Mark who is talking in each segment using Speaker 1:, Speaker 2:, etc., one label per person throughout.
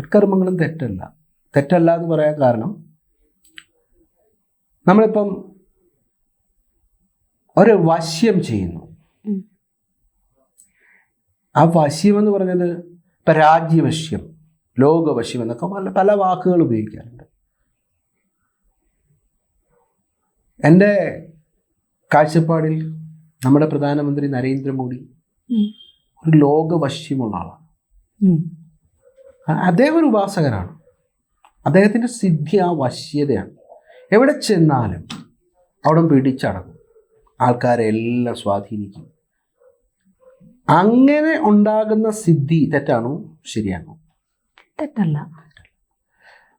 Speaker 1: സത്കർമ്മങ്ങളും തെറ്റല്ല. തെറ്റല്ല എന്ന് പറയാൻ കാരണം നമ്മളിപ്പം ഒരു വശ്യം ചെയ്യുന്നു. ആ വശ്യം എന്ന് പറഞ്ഞത് ഇപ്പം രാജ്യവശ്യം ലോകവശ്യം എന്നൊക്കെ പല പല വാക്കുകൾ ഉപയോഗിക്കാറുണ്ട്. എന്റെ കാഴ്ചപ്പാടിൽ നമ്മുടെ പ്രധാനമന്ത്രി നരേന്ദ്രമോദി. ഒരു ലോകവശ്യമുള്ള ആളാണ്. അദ്ദേഹം ഒരു ഉപാസകനാണ്. അദ്ദേഹത്തിന്റെ സിദ്ധി ആ വശ്യതയാണ്. എവിടെ ചെന്നാലും അവിടെ പിടിച്ചടക്കും. ആൾക്കാരെ എല്ലാം സ്വാധീനിക്കും. അങ്ങനെ ഉണ്ടാകുന്ന സിദ്ധി തെറ്റാണോ? ശരിയാണോ?
Speaker 2: തെറ്റല്ല.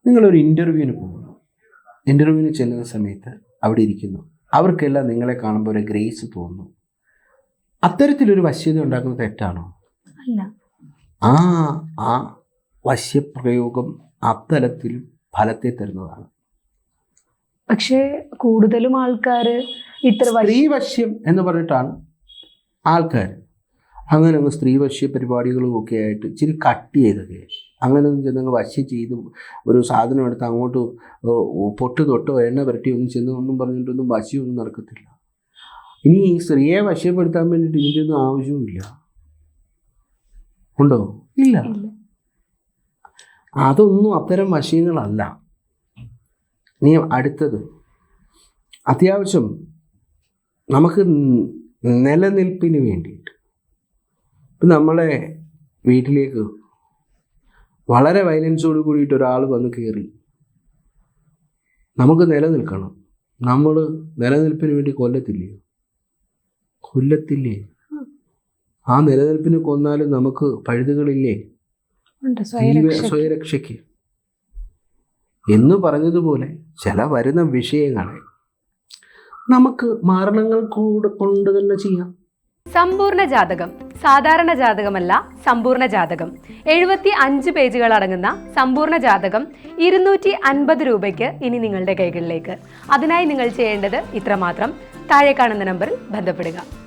Speaker 1: നിങ്ങളൊരു ഇന്റർവ്യൂവിന് പോകുന്നു. ഇന്റർവ്യൂവിന് ചെല്ലുന്ന സമയത്ത് അവിടെ ഇരിക്കുന്നു. അവർക്കെല്ലാം നിങ്ങളെ കാണുമ്പോൾ ഒരു ഗ്രേസ് തോന്നുന്നു. അത്തരത്തിലൊരു വശ്യത ഉണ്ടാക്കുന്നത് തെറ്റാണോ?
Speaker 2: അല്ല.
Speaker 1: ആ ആ വശ്യപ്രയോഗം അത്തരത്തിൽ ഫലത്തെ തരുന്നതാണ്.
Speaker 2: പക്ഷേ കൂടുതലും ആൾക്കാർ ഇത്ര വശ്യ-
Speaker 1: സ്ത്രീവശ്യം എന്ന് പറഞ്ഞിട്ടാണ് ആൾക്കാർ അങ്ങനെ അങ്ങ് സ്ത്രീവശ്യ പരിപാടികളും ഒക്കെ ആയിട്ട് ഇച്ചിരി കട്ട് ചെയ്തൊക്കെ. അങ്ങനെ ഒന്നും ചെന്ന് വശ്യം ചെയ്ത് ഒരു സാധനം എടുത്ത് അങ്ങോട്ട് പൊട്ട് തൊട്ടോ എണ്ണ പുരട്ടി ഒന്നും ചെന്ന് ഒന്നും പറഞ്ഞിട്ടൊന്നും വശ്യമൊന്നും നടക്കത്തില്ല. ഇനി ഈ സ്ത്രീയെ വശ്യപ്പെടുത്താൻ വേണ്ടിയിട്ട് ഇതിന്റെ ഒന്നും ആവശ്യവുമില്ല. ഉണ്ടോ? ഇല്ല. അതൊന്നും അത്തരം മഷീനുകളല്ല. ഇനി അടുത്തത്. അത്യാവശ്യം നമുക്ക് നിലനിൽപ്പിന് വേണ്ടിയിട്ട് ഇപ്പം നമ്മളെ വീട്ടിലേക്ക് വളരെ വയലൻസോട് കൂടിയിട്ട് ഒരാൾ വന്ന് കയറി. നമുക്ക് നിലനിൽക്കണം. നമ്മൾ നിലനിൽപ്പിന് വേണ്ടി കൊല്ലത്തില്ലയോ കൊല്ലത്തില്ലേ? ആ നിലനിൽപ്പിന് കൊന്നാലും നമുക്ക് പഴുതുകളില്ലേ? സ്വയരക്ഷയ്ക്ക്. എന്ന് പറഞ്ഞതുപോലെ ചില വരുന്ന വിഷയങ്ങളെ നമുക്ക് മാരണങ്ങൾ കൂടെ കൊണ്ട് തന്നെ ചെയ്യാം.
Speaker 3: സമ്പൂർണ ജാതകം സാധാരണ ജാതകമല്ല സമ്പൂർണ ജാതകം. എഴുപത്തി അഞ്ച് പേജുകൾ അടങ്ങുന്ന സമ്പൂർണ ജാതകം ഇരുന്നൂറ്റി അൻപത് രൂപയ്ക്ക് ഇനി നിങ്ങളുടെ കൈകളിലേക്ക്. അതിനായി നിങ്ങൾ ചെയ്യേണ്ടത് ഇത്രമാത്രം. താഴെ കാണുന്ന നമ്പറിൽ ബന്ധപ്പെടുക.